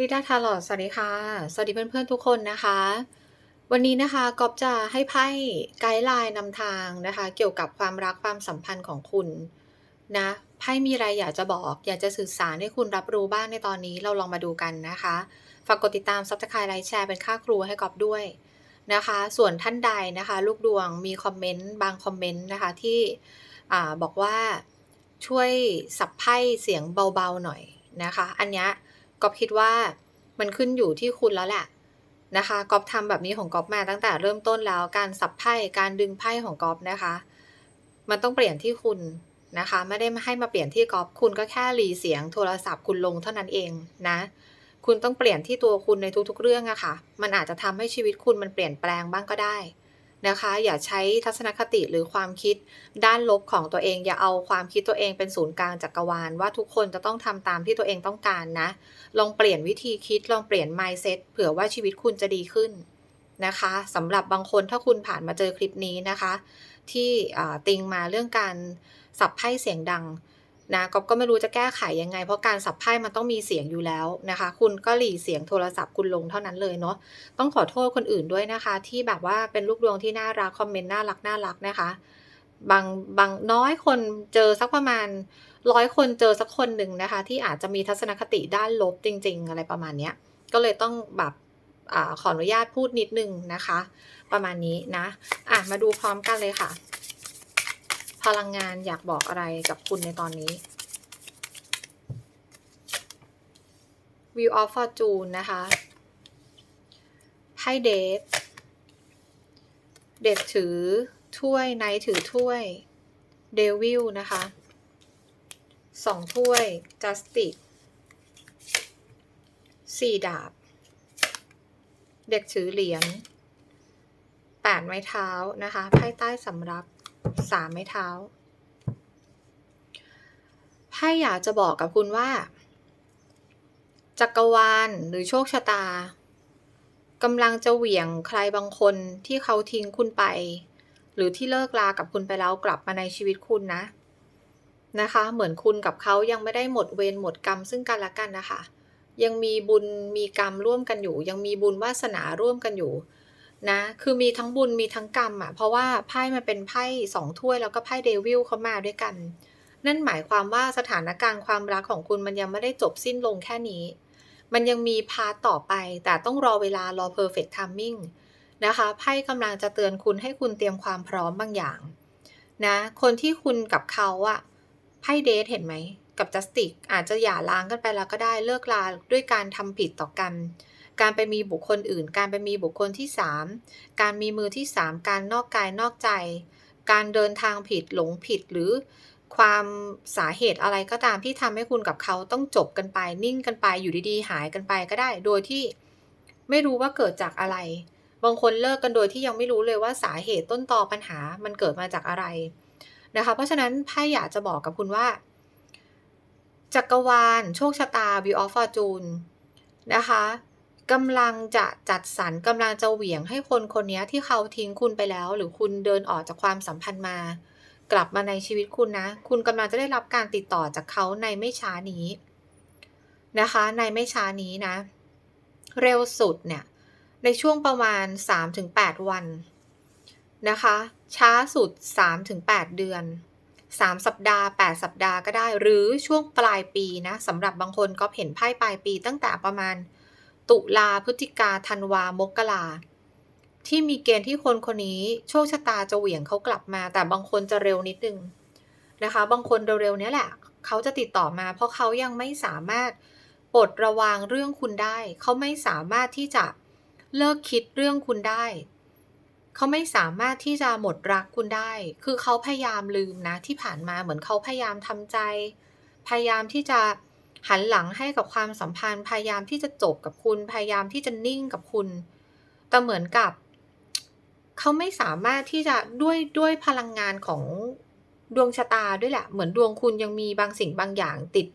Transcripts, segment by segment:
ลิดาทาลอดสวัสดีค่ะ สวัสดีเพื่อนๆทุกคนนะคะ วันนี้นะคะก๊อฟจะให้ไพ่ไกด์ไลน์นำทางนะคะ เกี่ยวกับความรักความสัมพันธ์ของคุณนะไพ่มีอะไรอยากจะบอก อยากจะสื่อสารให้คุณรับรู้บ้างในตอนนี้เราลองมาดูกันนะคะ ฝากกดติดตามซับสไครต์ไลค์แชร์เป็นค่าครูให้ก๊อฟด้วยนะคะ ส่วนท่านใดนะคะ ลูกดวงมีคอมเมนต์บางคอมเมนต์นะคะที่บอกว่าช่วยสับไพ่เสียงเบาๆหน่อยนะคะ อันนี้ ก๊อฟคิดว่ามันขึ้นอยู่ที่คุณแล้วแหละนะคะก๊อฟทำแบบนี้ของก๊อฟมาตั้งแต่เริ่มต้นแล้วการสับไพ่การดึงไพ่ของก๊อฟนะคะ มันต้องเปลี่ยนที่คุณนะคะ ไม่ได้ให้มาเปลี่ยนที่ก๊อฟคุณก็แค่รีเสียงโทรศัพท์คุณลงเท่านั้นเองนะ คุณต้องเปลี่ยนที่ตัวคุณในทุกๆเรื่องอะค่ะ มันอาจจะทำให้ชีวิตคุณมันเปลี่ยนแปลงบ้างก็ได้ นะคะ อย่าใช้ทัศนคติหรือความคิดด้านลบของตัวเอง อย่าเอาความคิดตัวเองเป็นศูนย์กลางจักรวาล ว่าทุกคนจะต้องทำตามที่ตัวเองต้องการนะ ลองเปลี่ยนวิธีคิดลองเปลี่ยน mindset เผื่อว่าชีวิตคุณจะดีขึ้นนะคะสำหรับบางคนถ้าคุณผ่านมาเจอคลิปนี้นะคะ ที่ติงมาเรื่องการสับไพ่เสียงดัง นะก็ก็ไม่รู้จะแก้ไขยังไง เพราะการสับไพ่มันต้องมีเสียงอยู่แล้วนะคะ คุณก็หลีเสียงโทรศัพท์คุณลงเท่านั้นเลยเนาะต้องขอโทษคนอื่นด้วยนะคะ ที่แบบว่าเป็นลูกดวงที่น่ารักคอมเมนต์น่ารักน่ารักนะคะบางบางน้อยคนเจอสักประมาณร้อยคนเจอสักคนหนึ่งนะคะ ที่อาจจะมีทัศนคติด้านลบจริง ๆ อะไรประมาณเนี้ยก็เลยต้องแบบอขออนุญาตพูดนิดนึงนะคะ ประมาณนี้นะอะมาดูพร้อมกันเลยค่ะ พลังงานอยากบอกอะไรกับคุณในตอนนี้ View of Fortune นะคะไพ่เดทเด็กถือถ้วยไนท์ถือถ้วยเดวิลนะคะสองถ้วยจัสติกสี่ดาบ เด็กถือเหรียญแปดไม้เท้านะคะไพ่ใต้สำรับ สามไม้เท้าไพ่อยากจะบอกกับคุณว่า จักรวาลหรือโชคชะตากำลังจะเหวี่ยงใครบางคนที่เขาทิ้งคุณไป หรือที่เลิกลากับคุณไปแล้วกลับมาในชีวิตคุณนะ นะคะ เหมือนคุณกับเขายังไม่ได้หมดเวรหมดกรรมซึ่งกันและกันนะคะ ยังมีบุญมีกรรมร่วมกันอยู่ ยังมีบุญวาสนาร่วมกันอยู่ นะ คือมีทั้งบุญมีทั้งกรรมอะ เพราะว่าไพ่มันเป็นไพ่สองถ้วยแล้วก็ไพ่เดวิลเข้ามาด้วยกัน นั่นหมายความว่าสถานการณ์ความรักของคุณมันยังไม่ได้จบสิ้นลงแค่นี้ มันยังมีพาต่อไป แต่ต้องรอเวลารอ perfect timing นะคะไพ่กำลังจะเตือนคุณให้คุณเตรียมความพร้อมบางอย่างนะ คนที่คุณกับเขาอะไพ่เดทเห็นไหม กับจัสติกอาจจะหย่าร้างกันไปแล้วก็ได้เลิกลาด้วยการทำผิดต่อกัน การไปมีบุคคลอื่น การไปมีบุคคลที่ 3 การมีมือที่ 3 การนอกกายนอกใจ การเดินทางผิดหลงผิดหรือความสาเหตุอะไรก็ตามที่ทำให้คุณกับเขาต้องจบกันไป นิ่งกันไปอยู่ดีๆ หายกันไปก็ได้ โดยที่ไม่รู้ว่าเกิดจากอะไร บางคนเลิกกันโดยที่ยังไม่รู้เลยว่าสาเหตุต้นตอปัญหามันเกิดมาจากอะไรนะคะ เพราะฉะนั้นไพ่อยากจะบอกกับคุณว่า จักรวาล โชคชะตา View of Fortune นะคะ กำลังจะจัดสรรกำลังจะเหวี่ยงให้คนคนนี้ที่เขาทิ้งคุณไปแล้ว หรือคุณเดินออกจากความสัมพันธ์มา กลับมาในชีวิตคุณนะ คุณกำลังจะได้รับการติดต่อจากเขาในไม่ช้านี้นะคะ ในไม่ช้านี้นะ เร็วสุดเนี่ย ในช่วงประมาณ 3-8 วันนะคะ ช้าสุด 3-8 เดือน 3 สัปดาห์ 8 สัปดาห์ก็ได้ หรือช่วงปลายปีนะสำหรับบางคนก็เห็นไพ่ปลายปีตั้งแต่ประมาณ ตุลาพฤศจิกาธันวามกราที่มีเกณฑ์ที่คนคนนี้โชคชะตาจะเหวี่ยงเขากลับมา แต่บางคนจะเร็วนิดนึงนะคะ บางคนเร็วๆนี้แหละเขาจะติดต่อมา เพราะเขายังไม่สามารถปลดระวางเรื่องคุณได้ เขาไม่สามารถที่จะเลิกคิดเรื่องคุณได้ เขาไม่สามารถที่จะหมดรักคุณได้ คือเขาพยายามลืมนะที่ผ่านมาเหมือนเขาพยายามทำใจ พยายามที่จะ หันหลังให้กับความสัมพันธ์พยายามที่จะจบกับคุณพยายามที่จะนิ่งกับคุณ แต่เหมือนกับ เขาไม่สามารถที่จะด้วยด้วยพลังงานของดวงชะตาด้วยแหละ เหมือนดวงคุณยังมีบางสิ่งบางอย่างติด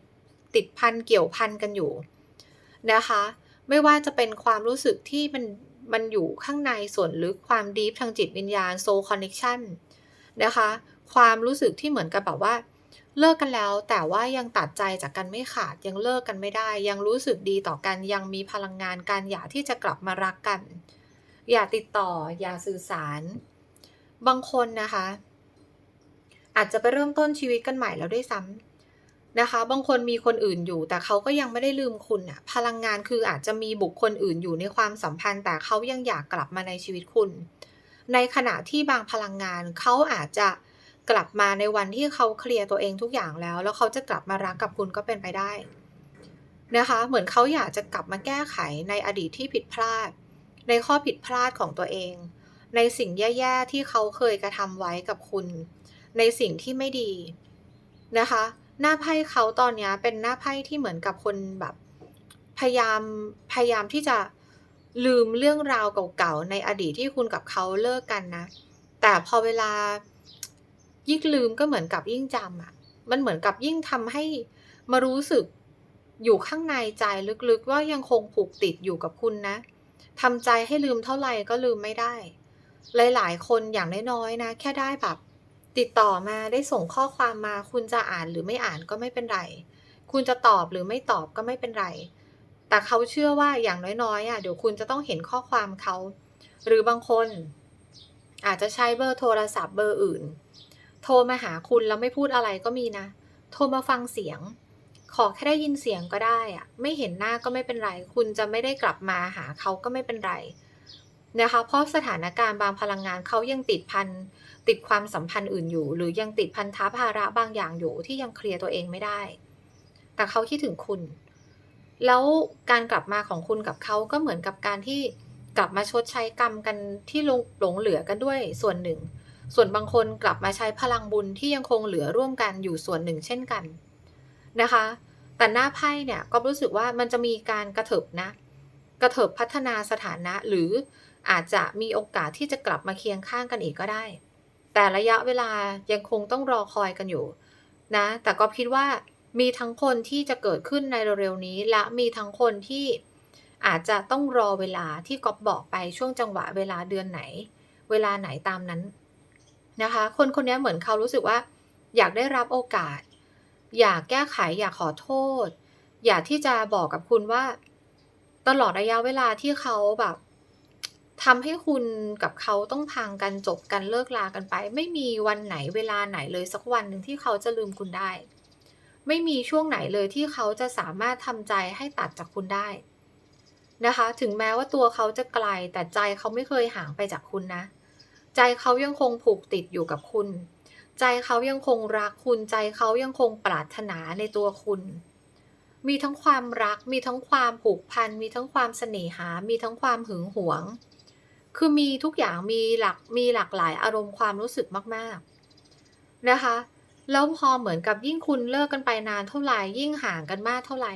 ติดพันเกี่ยวพันกันอยู่นะคะ ไม่ว่าจะเป็นความรู้สึกที่มันมันอยู่ข้างในส่วนลึกความดีฟทางจิตวิญญาณโซคอนเน c ชันนะคะ ความรู้สึกที่เหมือนกับแบบว่า เลิกกันแล้วแต่ว่ายังตัดใจจากกันไม่ขาดยังเลิกกันไม่ได้ ยังรู้สึกดีต่อกันยังมีพลังงานการอยากที่จะกลับมารักกัน อย่าติดต่ออย่าสื่อสาร บางคนนะคะ อาจจะไปเริ่มต้นชีวิตกันใหม่แล้วด้วยซ้ำนะคะ บางคนมีคนอื่นอยู่ แต่เขาก็ยังไม่ได้ลืมคุณน่ะพลังงานคืออาจจะมีบุคคลอื่นอยู่ในความสัมพันธ์ แต่เขายังอยากกลับมาในชีวิตคุณ ในขณะที่บางพลังงานเขาอาจจะ กลับมาในวันที่เขาเคลียร์ตัวเองทุกอย่างแล้ว แล้วเขาจะกลับมารักกับคุณก็เป็นไปได้นะคะ เหมือนเขาอยากจะกลับมาแก้ไขในอดีตที่ผิดพลาด ในข้อผิดพลาดของตัวเอง ในสิ่งแย่ๆที่เขาเคยกระทำไว้กับคุณ ในสิ่งที่ไม่ดีนะคะ หน้าไพ่เขาตอนนี้เป็นหน้าไพ่ที่เหมือนกับคนแบบพยายามพยายามที่จะลืมเรื่องราวเก่าๆในอดีตที่คุณกับเขาเลิกกันนะ แต่พอเวลา ยิ่งลืมก็เหมือนกับยิ่งจำอะมันเหมือนกับยิ่งทำให้มารู้สึกอยู่ข้างในใจลึกๆ ว่ายังคงผูกติดอยู่กับคุณนะทำใจให้ลืมเท่าไหร่ก็ลืมไม่ได้ หลายๆ คนอย่างน้อยๆนะ แค่ได้แบบ ติดต่อมาได้ส่งข้อความมา คุณจะอ่านหรือไม่อ่านก็ไม่เป็นไร คุณจะตอบหรือไม่ตอบก็ไม่เป็นไร แต่เขาเชื่อว่าอย่างน้อยๆอะเดี๋ยวคุณจะต้องเห็นข้อความเขา หรือบางคน อาจจะใช้เบอร์โทรศัพท์เบอร์อื่น โทรมาหาคุณแล้วไม่พูดอะไรก็มีนะ โทรมาฟังเสียง ขอแค่ได้ยินเสียงก็ได้อะไม่เห็นหน้าก็ไม่เป็นไร คุณจะไม่ได้กลับมาหาเขาก็ไม่เป็นไรนะคะเพราะสถานการณ์บางพลังงานเขายังติดพันติดความสัมพันธ์อื่นอยู่ หรือยังติดพันธะภาระบางอย่างอยู่ที่ยังเคลียร์ตัวเองไม่ได้ แต่เขาคิดถึงคุณ แล้วการกลับมาของคุณกับเขาก็เหมือนกับการที่กลับมาชดใช้กรรมกันที่หลงเหลือกันด้วยส่วนหนึ่ง ส่วนบางคนกลับมาใช้พลังบุญที่ยังคงเหลือร่วมกันอยู่ส่วนหนึ่งเช่นกันนะคะ แต่หน้าไพ่เนี่ยก็รู้สึกว่ามันจะมีการกระเถิบนะ กระเถิบพัฒนาสถานะหรืออาจจะมีโอกาสที่จะกลับมาเคียงข้างกันอีกก็ได้ แต่ระยะเวลายังคงต้องรอคอยกันอยู่นะ แต่ก็คิดว่ามีทั้งคนที่จะเกิดขึ้นในเร็วๆนี้ และมีทั้งคนที่อาจจะต้องรอเวลาที่ก๊อฟบอกไปช่วงจังหวะเวลาเดือนไหน เวลาไหนตามนั้น นะคะ คนคนนี้เหมือนเขารู้สึกว่า อยากได้รับโอกาส อยากแก้ไขอยากขอโทษ อยากที่จะบอกกับคุณว่า ตลอดระยะเวลาที่เขาแบบทำให้คุณกับเขาต้องพังกันจบกันเลิกลากันไป ไม่มีวันไหนเวลาไหนเลยสักวันหนึ่งที่เขาจะลืมคุณได้ ไม่มีช่วงไหนเลยที่เขาจะสามารถทำใจให้ตัดจากคุณได้นะคะ ถึงแม้ว่าตัวเขาจะไกลแต่ใจเขาไม่เคยห่างไปจากคุณนะ ใจเขายังคงผูกติดอยู่กับคุณ ใจเขายังคงรักคุณ ใจเขายังคงปรารถนาในตัวคุณ มีทั้งความรัก มีทั้งความผูกพัน มีทั้งความเสน่หา มีทั้งความหึงหวง คือมีทุกอย่างมีหลักมีหลากหลายอารมณ์ความรู้สึกมากๆนะคะแล้วพอเหมือนกับยิ่งคุณเลิกกันไปนานเท่าไหร่ยิ่งห่างกันมากเท่าไหร่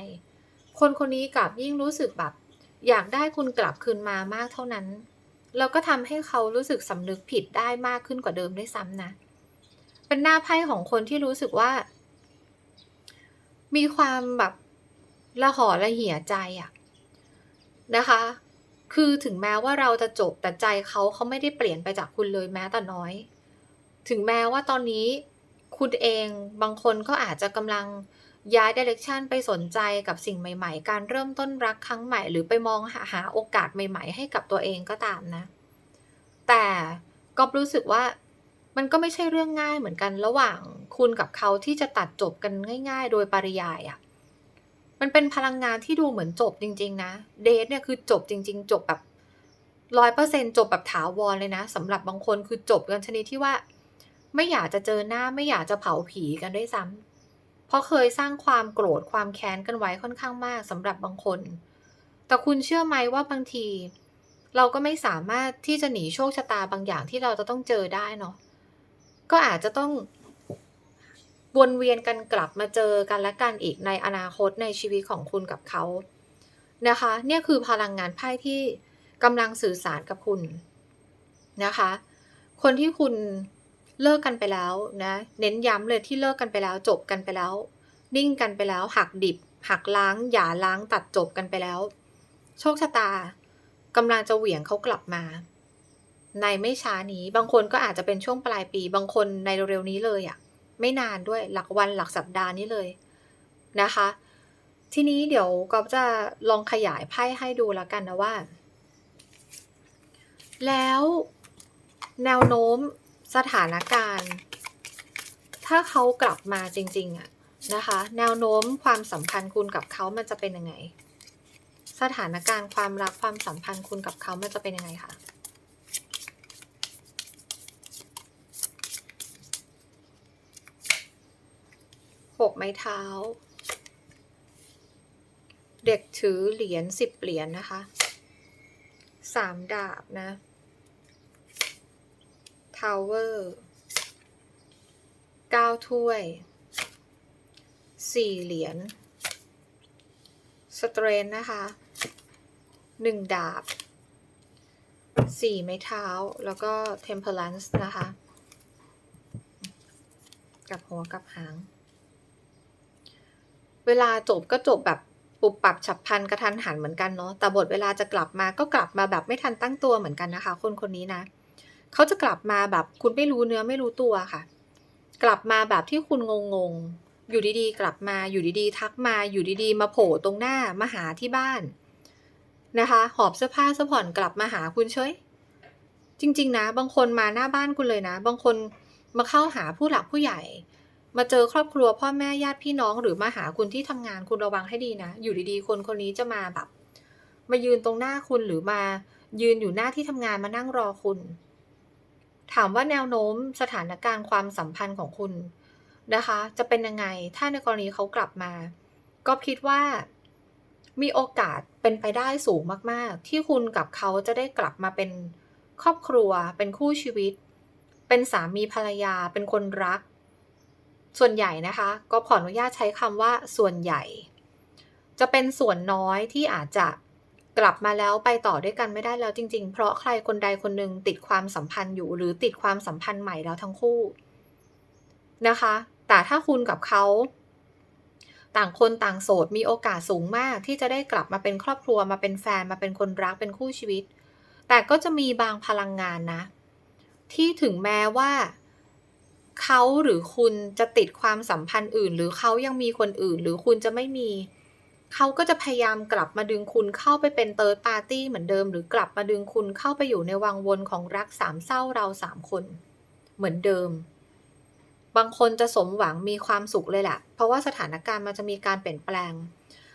คนคนนี้กลับยิ่งรู้สึกแบบ อยากได้คุณกลับคืนมามากเท่านั้น แล้วก็ทำให้เขารู้สึกสำนึกผิดได้มากขึ้นกว่าเดิมด้วยซ้ำนะ เป็นหน้าไพ่ของคนที่รู้สึกว่า มีความแบบละห่อละเหี่ยใจอะนะคะ คือถึงแม้ว่าเราจะจบแต่ใจเขาเขาไม่ได้เปลี่ยนไปจากคุณเลยแม้แต่น้อย ถึงแม้ว่าตอนนี้คุณเองบางคนก็อาจจะกำลังย้ายดิเรกชันไปสนใจกับสิ่งใหม่ ๆ การเริ่มต้นรักครั้งใหม่ หรือไปมองหาหาโอกาสใหม่ ๆ ให้กับตัวเองก็ตามนะ แต่ก็รู้สึกว่ามันก็ไม่ใช่เรื่องง่ายเหมือนกันระหว่างคุณกับเขาที่จะตัดจบกันง่าย ๆ โดยปริยายอะ่ะมันเป็นพลังงานที่ดูเหมือนจบจริง ๆ นะ เดทเนี่ยคือจบจริง ๆ จบแบบร้อยเปอร์เซ็นจบแบบถาวรเลยนะสำหรับบางคนคือจบกันชนิดที่ว่า ไม่อยากจะเจอหน้าไม่อยากจะเผาผีกันด้วยซ้ำเพราะเคยสร้างความโกรธความแค้นกันไว้ค่อนข้างมากสำหรับบางคน แต่คุณเชื่อไหมว่าบางที เราก็ไม่สามารถที่จะหนีโชคชะตาบางอย่างที่เราจะต้องเจอได้เนาะก็อาจจะต้องวนเวียนกันกลับมาเจอกันและกันอีกในอนาคตในชีวิตของคุณกับเขานะคะ เนี่ยคือพลังงานไพ่ที่กำลังสื่อสารกับคุณนะคะ คนที่คุณเลิกกันไปแล้วนะ เน้นย้ำเลยที่เลิกกันไปแล้วจบกันไปแล้ว นิ่งกันไปแล้วหักดิบ หักล้างหย่าล้างตัดจบกันไปแล้ว โชคชะตา กำลังจะเหวี่ยงเขากลับมา ในไม่ช้านี้บางคนก็อาจจะเป็นช่วงปลายปี บางคนในเร็วๆนี้เลยอะ่ะ ไม่นานด้วยหลักวันหลักสัปดาห์นี้เลยนะคะ ทีนี้เดี๋ยวก๊อฟจะลองขยายไพ่ให้ดูแล้วกันนะว่า แล้วแนวโน้มสถานการณ์ ถ้าเขากลับมาจริง ๆอะนะคะ แนวโน้มความสัมพันธ์คุณกับเขามันจะเป็นยังไง สถานการณ์ความรักความสัมพันธ์คุณกับเขามันจะเป็นยังไงคะหกไม้เท้า เด็กถือเหรียญสิบเหรียญนะคะสามดาบนะทาวเวอร์เก้าถ้วยสี่เหรียญสเตรนนะคะ หนึ่งดาบสี่ไม้เท้า แล้วก็เทมเพลนส์นะคะ กับหัวกับหาง เวลาจบก็จบแบบปุบปรับฉับพลันกระทันหันเหมือนกันเนาะ แต่บทเวลาจะกลับมาก็กลับมาแบบไม่ทันตั้งตัวเหมือนกันนะคะ คนคนนี้นะ เขาจะกลับมาแบบคุณไม่รู้เนื้อไม่รู้ตัวค่ะ กลับมาแบบที่คุณงงงๆอยู่ดีๆ กลับมา อยู่ดีๆ ทักมา อยู่ดีๆ มาโผล่ตรงหน้า มาหาที่บ้าน นะคะ หอบเสื้อผ้าเสื้อผ่อนกลับมาหาคุณเฉยจริง ๆ นะ บางคนมาหน้าบ้านคุณเลยนะ บางคนมาเข้าหาผู้หลักผู้ใหญ่ มาเจอครอบครัวพ่อแม่ญาติพี่น้องหรือมาหาคุณที่ทำงานคุณระวังให้ดีนะ อยู่ดีๆ คนคนนี้จะมาแบบ มายืนตรงหน้าคุณหรือมายืนอยู่หน้าที่ทำงานมานั่งรอคุณ ถามว่าแนวโน้มสถานการณ์ความสัมพันธ์ของคุณนะคะ จะเป็นยังไงถ้าในกรณีเขากลับมา ก็คิดว่า มีโอกาสเป็นไปได้สูงมากๆ ที่คุณกับเขาจะได้กลับมาเป็นครอบครัว เป็นคู่ชีวิต เป็นสามีภรรยา เป็นคนรัก ส่วนใหญ่นะคะ ก็ขออนุญาตใช้คำว่าส่วนใหญ่ จะเป็นส่วนน้อยที่อาจจะกลับมาแล้วไปต่อด้วยกันไม่ได้แล้วจริง ๆ เพราะใครคนใดคนหนึ่งติดความสัมพันธ์อยู่ หรือติดความสัมพันธ์ใหม่แล้วทั้งคู่นะคะ แต่ถ้าคุณกับเขา ต่างคนต่างโสดมีโอกาสสูงมากที่จะได้กลับมาเป็นครอบครัวมาเป็นแฟนมาเป็นคนรักเป็นคู่ชีวิต แต่ก็จะมีบางพลังงานนะ ที่ถึงแม้ว่าเขาหรือคุณจะติดความสัมพันธ์อื่น หรือเขายังมีคนอื่น หรือคุณจะไม่มี เขาก็จะพยายามกลับมาดึงคุณเข้าไปเป็นเติร์ดปาร์ตี้เหมือนเดิม หรือกลับมาดึงคุณเข้าไปอยู่ในวังวนของรักสามเศร้าเราสามคน เหมือนเดิม บางคนจะสมหวังมีความสุขเลยแหละ เพราะว่าสถานการณ์มันจะมีการเปลี่ยนแปลง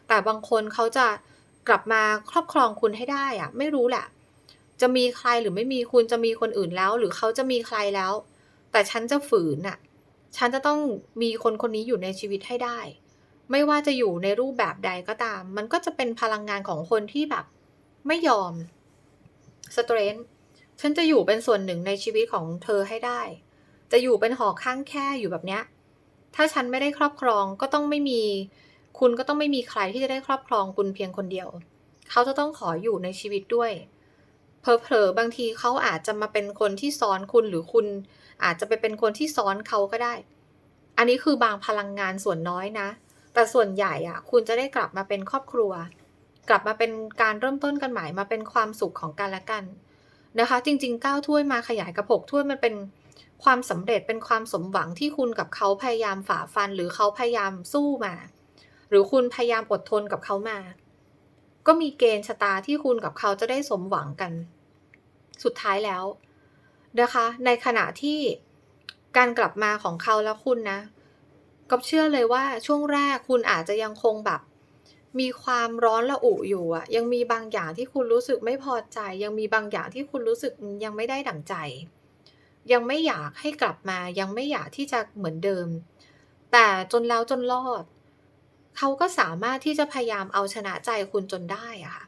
แต่บางคนเขาจะกลับมาครอบครองคุณให้ได้อะไม่รู้แหละ จะมีใครหรือไม่มีคุณจะมีคนอื่นแล้ว หรือเขาจะมีใครแล้ว แต่ฉันจะฝืนน่ะฉันจะต้องมีคนคนนี้อยู่ในชีวิตให้ได้ ไม่ว่าจะอยู่ในรูปแบบใดก็ตาม มันก็จะเป็นพลังงานของคนที่แบบ ไม่ยอมสเตรนฉันจะอยู่เป็นส่วนหนึ่งในชีวิตของเธอให้ได้ จะอยู่เป็นหอข้างแค่อยู่แบบเนี้ย ถ้าฉันไม่ได้ครอบครองก็ต้องไม่มี คุณก็ต้องไม่มีใครที่จะได้ครอบครองคุณเพียงคนเดียว เขาจะต้องขออยู่ในชีวิตด้วยเพอเพลอบางทีเขาอาจจะมาเป็นคนที่ซ้อนคุณหรือคุณ อาจจะไปเป็นคนที่ซ้อนเขาก็ได้ อันนี้คือบางพลังงานส่วนน้อยนะ แต่ส่วนใหญ่อะคุณจะได้กลับมาเป็นครอบครัว กลับมาเป็นการเริ่มต้นกันใหม่มาเป็นความสุขของกันและกันนะคะ จริงๆ9ถ้วยมาขยายกับ6ถ้วยมันเป็น ความสำเร็จเป็นความสมหวังที่คุณกับเขาพยายามฝ่าฟัน หรือเขาพยายามสู้มา หรือคุณพยายามอดทนกับเขามา ก็มีเกณฑ์ชะตาที่คุณกับเขาจะได้สมหวังกัน สุดท้ายแล้วนะคะ ในขณะที่การกลับมาของเขาและคุณนะก็เชื่อเลยว่าช่วงแรกคุณอาจจะยังคงแบบ มีความร้อนระอุอยู่อะยังมีบางอย่างที่คุณรู้สึกไม่พอใจ ยังมีบางอย่างที่คุณรู้สึกยังไม่ได้ดั่งใจ ยังไม่อยากให้กลับมา ยังไม่อยากที่จะเหมือนเดิม แต่จนแล้วจนรอด เขาก็สามารถที่จะพยายามเอาชนะใจคุณจนได้อะค่ะ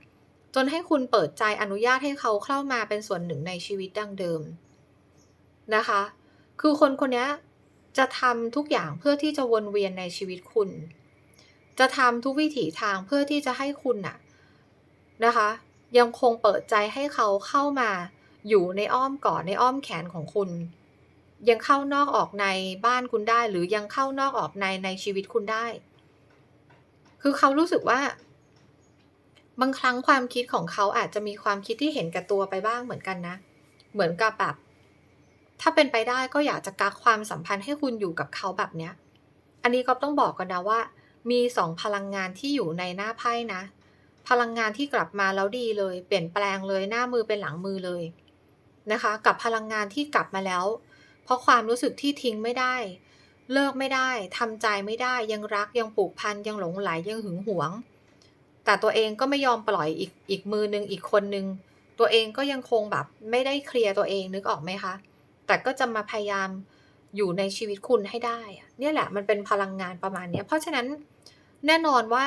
จนให้คุณเปิดใจอนุญาตให้เขาเข้ามาเป็นส่วนหนึ่งในชีวิตดังเดิมนะคะ คือคนคนนี้จะทำทุกอย่างเพื่อที่จะวนเวียนในชีวิตคุณ จะทำทุกวิถีทางเพื่อที่จะให้คุณน่ะนะคะ ยังคงเปิดใจให้เขาเข้ามา อยู่ในอ้อมกอดในอ้อมแขนของคุณ ยังเข้านอกออกในบ้านคุณได้ หรือยังเข้านอกออกในในชีวิตคุณได้ คือเขารู้สึกว่า บางครั้งความคิดของเขาอาจจะมีความคิดที่เห็นแก่ตัวไปบ้างเหมือนกันนะ เหมือนกับแบบ ถ้าเป็นไปได้ก็อยากจะกักความสัมพันธ์ให้คุณอยู่กับเขาแบบเนี้ย อันนี้ก็ต้องบอกก่อนนะว่า มีสองพลังงานที่อยู่ในหน้าไพ่นะพลังงานที่กลับมาแล้วดีเลย เปลี่ยนแปลงเลยหน้ามือเป็นหลังมือเลย นะคะ กับพลังงานที่กลับมาแล้ว เพราะความรู้สึกที่ทิ้งไม่ได้ เลิกไม่ได้ทำใจไม่ได้ยังรักยังผูกพันยังหลงไหลยังหึงหวง แต่ตัวเองก็ไม่ยอมปล่อยอีกอีกมือนึงอีกคนนึง ตัวเองก็ยังคงแบบไม่ได้เคลียร์ตัวเองนึกออกไหมคะ แต่ก็จะมาพยายามอยู่ในชีวิตคุณให้ได้ เนี่ยแหละมันเป็นพลังงานประมาณนี้เพราะฉะนั้นแน่นอนว่า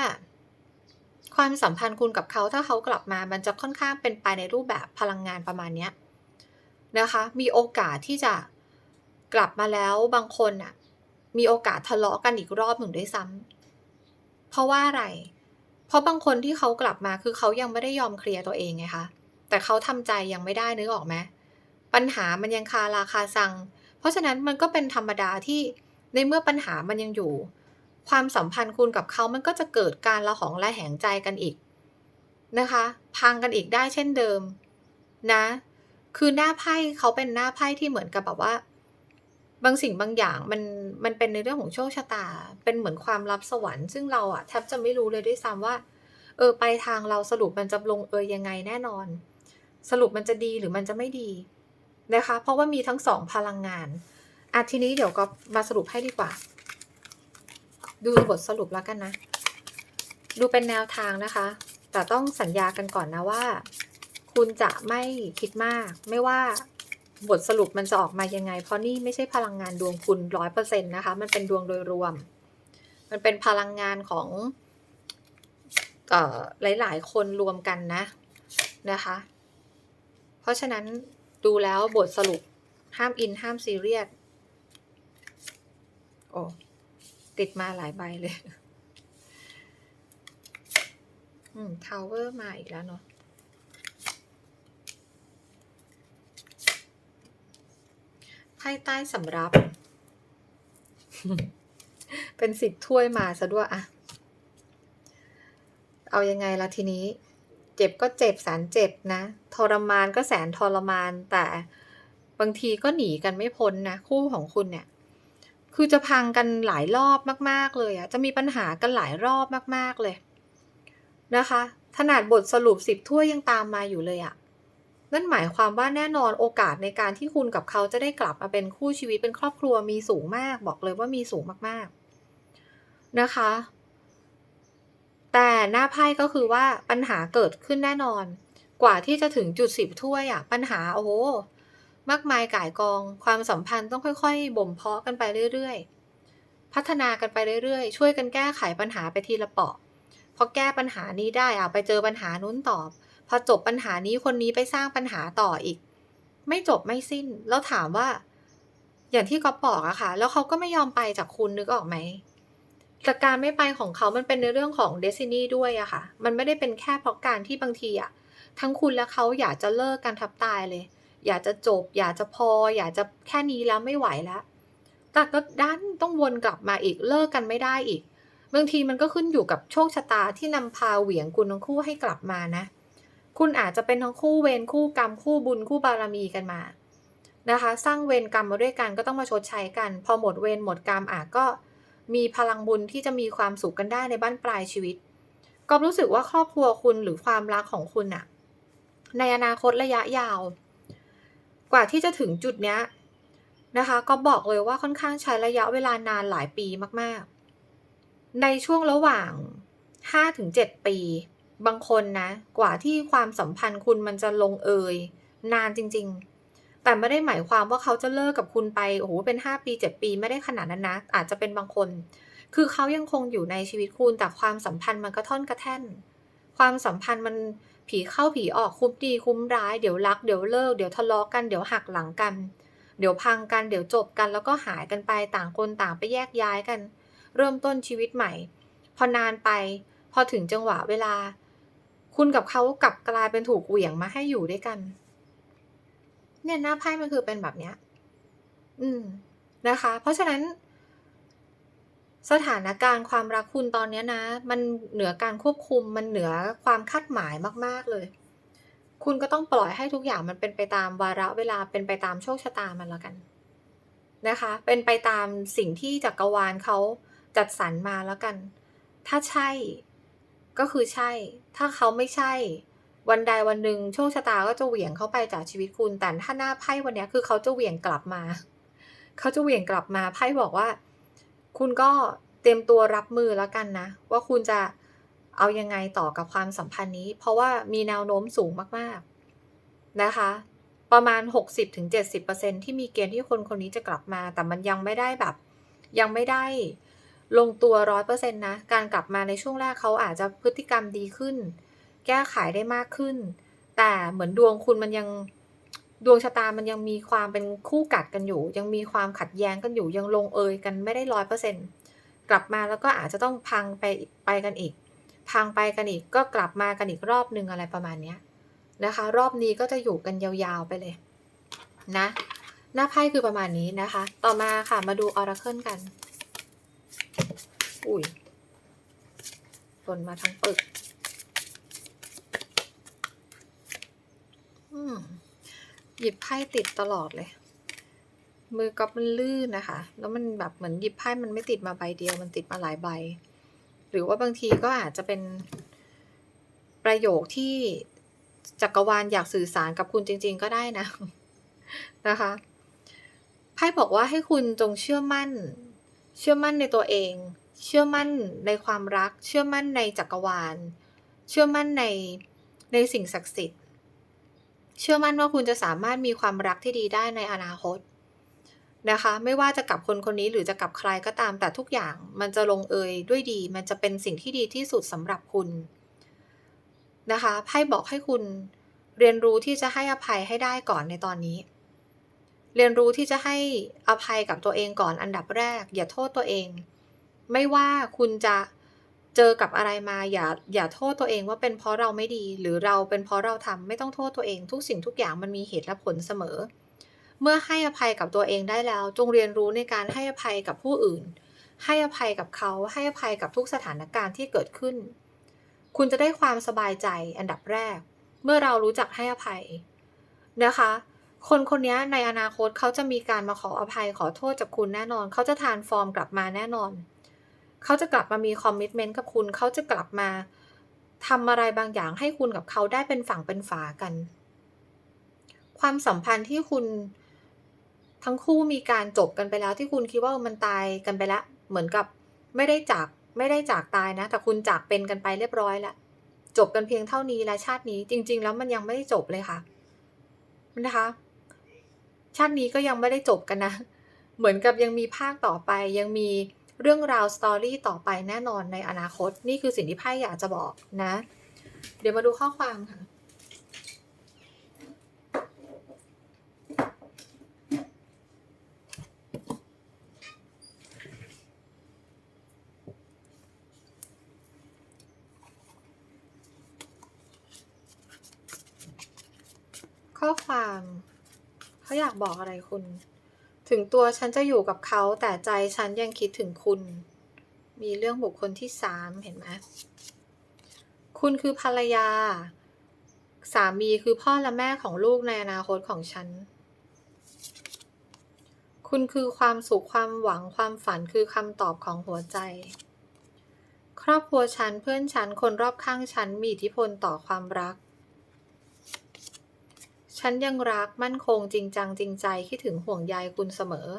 ความสัมพันธ์คุณกับเขาถ้าเขากลับมา มันจะค่อนข้างเป็นไปในรูปแบบพลังงานประมาณนี้ นะคะ มีโอกาสที่จะกลับมาแล้วบางคนอะมีโอกาสทะเลาะกันอีกรอบหนึ่งด้วยซ้ำเพราะว่าอะไร เพราะบางคนที่เขากลับมาคือเขายังไม่ได้ยอมเคลียร์ตัวเองไงคะ แต่เขาทำใจยังไม่ได้นึกออกไหมปัญหามันยังคาราคาซัง เพราะฉะนั้นมันก็เป็นธรรมดาที่ในเมื่อปัญหามันยังอยู่ ความสัมพันธ์คุณกับเขามันก็จะเกิดการละหองละแหงใจกันอีกนะคะ พังกันอีกได้เช่นเดิมนะ คือหน้าไพ่เขาเป็นหน้าไพ่ที่เหมือนกับแบบว่า บางสิ่งบางอย่างมันมันเป็นในเรื่องของโชคชะตา เป็นเหมือนความลับสวรรค์ซึ่งเราอะแทบจะไม่รู้เลยด้วยซ้ำว่า เออไปทางเราสรุปมันจะลงเอยยังไงแน่นอน สรุปมันจะดีหรือมันจะไม่ดีนะคะ เพราะว่ามีทั้งสองพลังงานอะทีนี้เดี๋ยวก็มาสรุปให้ดีกว่า ดูบทสรุปแล้วกันนะ ดูเป็นแนวทางนะคะ แต่ต้องสัญญากันก่อนนะว่า คุณจะไม่คิดมาก ไม่ว่าบทสรุปมันจะออกมายังไง เพราะนี่ไม่ใช่พลังงานดวงคุณร้อยเปอร์เซ็นต์นะคะ มันเป็นดวงโดยรวม มันเป็นพลังงานของเอ่อหลาย ๆ คนรวมกันนะนะคะ เพราะฉะนั้นดูแล้วบทสรุปห้ามอินห้ามซีเรียสโอ้ติดมาหลายใบเลย อืมทาวเวอร์มาอีกแล้วเนาะ ไพ่ใต้สำรับ เป็นสิบถ้วยมาซะด้วยอะเอายังไงล่ะทีนี้ เจ็บก็เจ็บแสนเจ็บนะ ทรมานก็แสนทรมานแต่บางทีก็หนีกันไม่พ้นนะ คู่ของคุณเนี่ย คือจะพังกันหลายรอบมาก ๆ เลยอะจะมีปัญหากันหลายรอบมาก ๆ เลย นะคะขนาดบทสรุปสิบถ้วยยังตามมาอยู่เลยอะ นั่นหมายความว่าแน่นอนโอกาสในการที่คุณกับเขาจะได้กลับมาเป็นคู่ชีวิตเป็นครอบครัวมีสูงมาก บอกเลยว่ามีสูงมากๆนะคะ แต่หน้าไพ่ก็คือว่าปัญหาเกิดขึ้นแน่นอน กว่าที่จะถึงจุดสิบถ้วยอะปัญหาโอ้โหมากมายก่ายกอง ความสัมพันธ์ต้องค่อยๆบ่มเพาะกันไปเรื่อยๆ พัฒนากันไปเรื่อยๆ ช่วยกันแก้ไขปัญหาไปทีละเปาะพอแก้ปัญหานี้ได้อะไปเจอปัญหานู้นตอบ พอจบปัญหานี้คนนี้ไปสร้างปัญหาต่ออีก ไม่จบไม่สิ้น แล้วถามว่า อย่างที่ก๊อฟบอกอะค่ะ แล้วเขาก็ไม่ยอมไปจากคุณนึกออกไหมแต่การไม่ไปของเขามันเป็นในเรื่องของเดซินีด้วยอะค่ะ มันไม่ได้เป็นแค่เพราะการที่บางทีอะทั้งคุณและเขาอยากจะเลิกกันทับตายเลย อยากจะจบ อยากจะพอ อยากจะแค่นี้แล้วไม่ไหวแล้ว แต่ก็ดันต้องวนกลับมาอีกเลิกกันไม่ได้อีก บางทีมันก็ขึ้นอยู่กับโชคชะตาที่นำพาเหวี่ยงคุณทั้งคู่ให้กลับมานะ คุณอาจจะเป็นทั้งคู่เวรคู่กรรมคู่บุญคู่บารมีกันมานะคะ สร้างเวรกรรมมาด้วยกันก็ต้องมาชดใช้กัน พอหมดเวรหมดกรรมอาจก็มีพลังบุญที่จะมีความสุขกันได้ในบ้านปลายชีวิตก็รู้สึกว่าครอบครัวคุณหรือความรักของคุณอะในอนาคตระยะยาว กว่าที่จะถึงจุดเนี้ยนะคะก็บอกเลยว่าค่อนข้างใช้ระยะเวลานานหลายปีมาก ๆ ในช่วงระหว่าง 5-7 ปี บางคนนะ กว่าที่ความสัมพันธ์คุณมันจะลงเอยนานจริง ๆ แต่ไม่ได้หมายความว่าเขาจะเลิกกับคุณไปโอ้โหเป็น 5 ปี 7 ปีไม่ได้ขนาดนั้นนะ อาจจะเป็นบางคน คือเขายังคงอยู่ในชีวิตคุณแต่ความสัมพันธ์มันก็ท่อนกระแท่น ความสัมพันธ์มันผีเข้าผีออกคุ้มดีคุ้มร้ายเดี๋ยวรักเดี๋ยวเลิกเดี๋ยวทะเลาะกันเดี๋ยวหักหลังกัน เดี๋ยวพังกันเดี๋ยวจบกันแล้วก็หายกันไปต่างคนต่างไปแยกย้ายกัน เริ่มต้นชีวิตใหม่ พอนานไป พอถึงจังหวะเวลา คุณกับเขากลับกลายเป็นถูกเหวี่ยงมาให้อยู่ด้วยกัน เนี่ยหน้าไพ่มันคือเป็นแบบเนี้ย อืมนะคะ เพราะฉะนั้น สถานการณ์ความรักคุณตอนเนี้ยนะ มันเหนือการควบคุมมันเหนือความคาดหมายมาก ๆเลย คุณก็ต้องปล่อยให้ทุกอย่างมันเป็นไปตามวาระเวลาเป็นไปตามโชคชะตามันแล้วกัน นะคะ เป็นไปตามสิ่งที่จักรวาลเขาจัดสรรมาแล้วกัน ถ้าใช่ ก็คือใช่ ถ้าเขาไม่ใช่ วันใดวันหนึ่งโชคชะตาก็จะเหวี่ยงเขาไปจากชีวิตคุณ แต่ถ้าหน้าไพ่วันนี้คือเขาจะเหวี่ยงกลับมา เขาจะเหวี่ยงกลับมาไพ่บอกว่า คุณก็เตรียมตัวรับมือแล้วกันนะ ว่าคุณจะเอายังไงต่อกับความสัมพันธ์นี้ เพราะว่ามีแนวโน้มสูงมากๆนะคะ ประมาณ 60-70%ที่มีเกณฑ์ที่คนคนนี้จะกลับมา แต่มันยังไม่ได้แบบ ยังไม่ได้ ลงตัวร้อยเปอร์เซ็นต์นะ การกลับมาในช่วงแรกเขาอาจจะพฤติกรรมดีขึ้น แก้ไขได้มากขึ้น แต่เหมือนดวงคุณมันยังดวงชะตามันยังมีความเป็นคู่กัดกันอยู่ ยังมีความขัดแย้งกันอยู่ ยังลงเอยกันไม่ได้ร้อยเปอร์เซ็นต์กลับมาแล้วก็อาจจะต้องพังไปไปกันอีก พังไปกันอีกก็กลับมากันอีกรอบนึงอะไรประมาณเนี้ยนะคะ รอบนี้ก็จะอยู่กันยาวๆไปเลยนะ หน้าไพ่คือประมาณนี้นะคะ ต่อมาค่ะมาดูออราเคิลกัน อุ้ยหล่นมาทั้งปึก อืม หยิบไพ่ติดตลอดเลย มือก๊อฟมันลื่นนะคะ แล้วมันแบบเหมือนหยิบไพ่มันไม่ติดมาใบเดียว มันติดมาหลายใบ หรือว่าบางทีก็อาจจะเป็นประโยคที่จักรวาลอยากสื่อสารกับคุณจริง ๆ ก็ได้นะ นะคะไพ่บอกว่าให้คุณจงเชื่อมั่น เชื่อมั่นในตัวเอง เชื่อมั่นในความรัก เชื่อมั่นในจักรวาล เชื่อมั่นในในสิ่งศักดิ์สิทธิ์ เชื่อมั่นว่าคุณจะสามารถมีความรักที่ดีได้ในอนาคตนะคะ ไม่ว่าจะกับคนคนนี้หรือจะกับใครก็ตามแต่ทุกอย่าง มันจะลงเอยด้วยดี มันจะเป็นสิ่งที่ดีที่สุดสำหรับคุณนะคะไพ่บอกให้คุณเรียนรู้ที่จะให้อภัยให้ได้ก่อนในตอนนี้ เรียนรู้ที่จะให้อภัยกับตัวเองก่อนอันดับแรก อย่าโทษตัวเอง ไม่ว่าคุณจะเจอกับอะไรมาอย่าอย่าโทษตัวเองว่าเป็นเพราะเราไม่ดี หรือเราเป็นเพราะเราทำไม่ต้องโทษตัวเอง ทุกสิ่งทุกอย่างมันมีเหตุและผลเสมอ เมื่อให้อภัยกับตัวเองได้แล้ว จงเรียนรู้ในการให้อภัยกับผู้อื่น ให้อภัยกับเขาให้อภัยกับทุกสถานการณ์ที่เกิดขึ้น คุณจะได้ความสบายใจอันดับแรก เมื่อเรารู้จักให้อภัยนะคะคนคนนี้ในอนาคตเขาจะมีการมาขออภัยขอโทษจากคุณแน่นอน เขาจะทานฟอร์มกลับมาแน่นอน เขาจะกลับมามีคอมมิชเมนต์กับคุณ เขาจะกลับมาทำอะไรบางอย่างให้คุณกับเขาได้เป็นฝั่งเป็นฝากัน ความสัมพันธ์ที่คุณทั้งคู่มีการจบกันไปแล้วที่คุณคิดว่ามันตายกันไปแล้ว เหมือนกับไม่ได้จากไม่ได้จากตายนะ แต่คุณจากเป็นกันไปเรียบร้อยแล้วจบกันเพียงเท่านี้และชาตินี้จริง ๆ แล้วมันยังไม่ได้จบเลยค่ะนะคะ ชาตินี้ก็ยังไม่ได้จบกันนะ เหมือนกับยังมีภาคต่อไปยังมี เรื่องราวสตอรี่ต่อไปแน่นอนในอนาคต นี่คือสิ่งที่ไพ่อยากจะบอกนะ เดี๋ยวมาดูข้อความค่ะข้อความ เขาอยากบอกอะไรคุณ ถึงตัวฉันจะอยู่กับเขาแต่ใจฉันยังคิดถึงคุณ มีเรื่องบุคคลที่สามเห็นไหมคุณคือภรรยา สามีคือพ่อและแม่ของลูกในอนาคตของฉัน คุณคือความสุขความหวังความฝันคือคำตอบของหัวใจ ครอบครัวฉันเพื่อนฉันคนรอบข้างฉันมีอิทธิพลต่อความรัก ฉันยังรักมั่นคงจริงจังจริงใจคิดถึงห่วงใยคุณเสมอ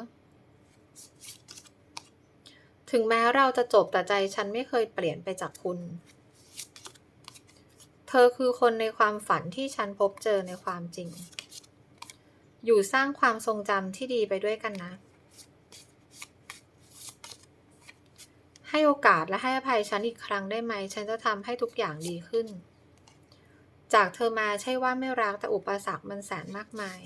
ถึงแม้เราจะจบแต่ใจฉันไม่เคยเปลี่ยนไปจากคุณ เธอคือคนในความฝันที่ฉันพบเจอในความจริง อยู่สร้างความทรงจำที่ดีไปด้วยกันนะให้โอกาสและให้อภัยฉันอีกครั้งได้ไหม ฉันจะทำให้ทุกอย่างดีขึ้น จากเธอมาใช่ว่าไม่รักแต่อุปสรรคมันแสนมากมาย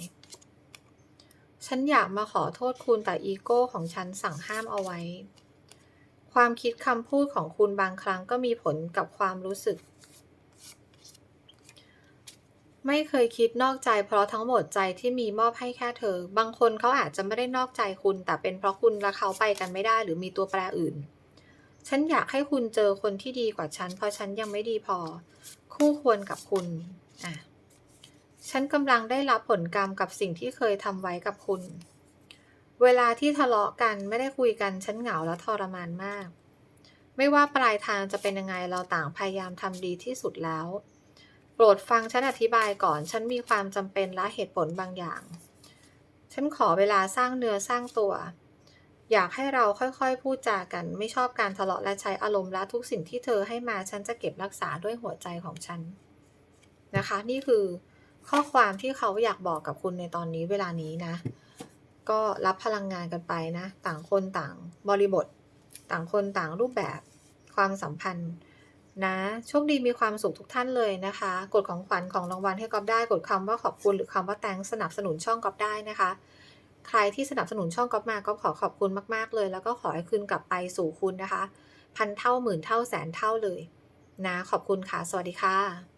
ฉันอยากมาขอโทษคุณแต่อีโก้ของฉันสั่งห้ามเอาไว้ ความคิดคำพูดของคุณบางครั้งก็มีผลกับความรู้สึก ไม่เคยคิดนอกใจเพราะทั้งหมดใจที่มีมอบให้แค่เธอ บางคนเขาอาจจะไม่ได้นอกใจคุณ แต่เป็นเพราะคุณและเขาไปกันไม่ได้หรือมีตัวแปรอื่นฉันอยากให้คุณเจอคนที่ดีกว่าฉัน เพราะฉันยังไม่ดีพอ คู่ควรกับคุณอะฉันกำลังได้รับผลกรรมกับสิ่งที่เคยทำไว้กับคุณ เวลาที่ทะเลาะกันไม่ได้คุยกันฉันเหงาและทรมานมาก ไม่ว่าปลายทางจะเป็นยังไงเราต่างพยายามทำดีที่สุดแล้ว โปรดฟังฉันอธิบายก่อน ฉันมีความจำเป็นและเหตุผลบางอย่าง ฉันขอเวลาสร้างเนื้อสร้างตัว อยากให้เราค่อยๆ พูดจากัน ไม่ชอบการทะเลาะและใช้อารมณ์และทุกสิ่งที่เธอให้มาฉันจะเก็บรักษาด้วยหัวใจของฉันนะคะ นี่คือข้อความที่เขาอยากบอกกับคุณในตอนนี้เวลานี้นะ ก็รับพลังงานกันไปนะ ต่างคนต่างบริบท ต่างคนต่างรูปแบบ ความสัมพันธ์นะโชคดีมีความสุขทุกท่านเลยนะคะ กดของขวัญของรางวัลให้ก๊อฟได้กดคำว่าขอบคุณหรือคำว่าแตงสนับสนุนช่องก๊อฟได้นะคะ ใครที่สนับสนุนช่องก๊อฟมาก็ขอขอบคุณมาก ๆ เลย แล้วก็ขอให้คืนกลับไปสู่คุณนะคะ พันเท่าหมื่นเท่าแสนเท่าเลย นะขอบคุณค่ะ สวัสดีค่ะ